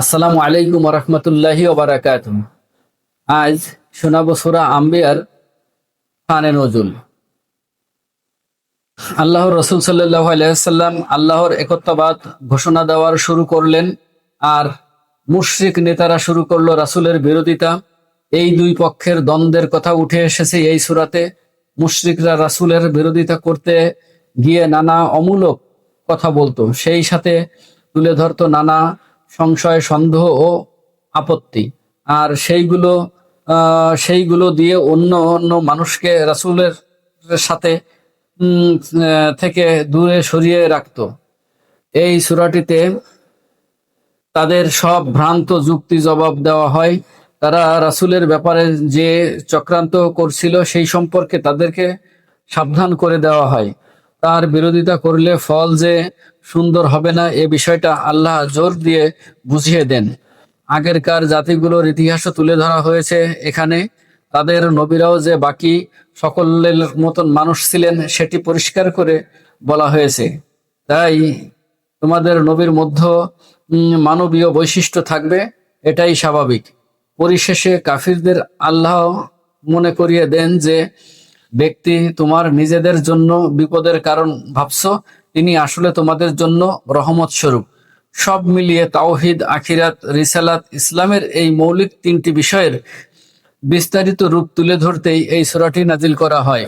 আসসালামু আলাইকুম রহমতুল্লাহি ওবরাকাত আজ শোনাবো সুরা আম্বিয়ার খানে নজুল। আল্লাহ রসুল সাল্লাহ আলাইসাল্লাম আল্লাহর একত্ববাদ ঘোষণা দেওয়ার শুরু করলেন আর মুশরিক নেতারা শুরু করল রাসূলের বিরোধিতা। এই দুই পক্ষের দ্বন্দ্বের কথা উঠে এসেছে এই সুরাতে। মুশরিকরা রাসূলের বিরোধিতা করতে গিয়ে নানা অমূলক কথা বলতো। সেই সাথে তুলে ধরতো নানা সংশয়, সন্দেহ ও আপত্তি। আর সেইগুলো সেইগুলো দিয়ে অন্য অন্য মানুষকে রাসূলের সাথে থেকে দূরে সরিয়ে রাখতো। এই সূরাটিতে তাদের সব ভ্রান্ত যুক্তি জবাব দেওয়া হয়। তারা রাসূলের ব্যাপারে যে চক্রান্ত করছিল সেই সম্পর্কে তাদেরকে সাবধান করে দেওয়া হয়। তার বিরোধিতা করলে ফল যে সুন্দর হবে না, এ বিষয়টা আল্লাহ জোর দিয়ে বুঝিয়ে দেন। আগেরকার জাতিগুলোর ইতিহাসও তুলে ধরা হয়েছে এখানে। তাদের নবীরাও যে বাকি সকলের মতন মানুষ ছিলেন, সেটি পরিষ্কার করে বলা হয়েছে। তাই তোমাদের নবীর মধ্য মানবীয় বৈশিষ্ট্য থাকবে, এটাই স্বাভাবিক। পরিশেষে কাফিরদের আল্লাহ মনে করিয়ে দেন যে ব্যক্তি তোমার নিজেদের জন্য বিপদের কারণ ভাবছ, তিনি আসলে তোমাদের জন্য রহমত স্বরূপ সব মিলিয়ে তাওহিদ, আখিরাত, রিসালাত, ইসলামের এই মৌলিক তিনটি বিষয়ের বিস্তারিত রূপ তুলে ধরতেই এই সোরাটি নাজিল করা হয়।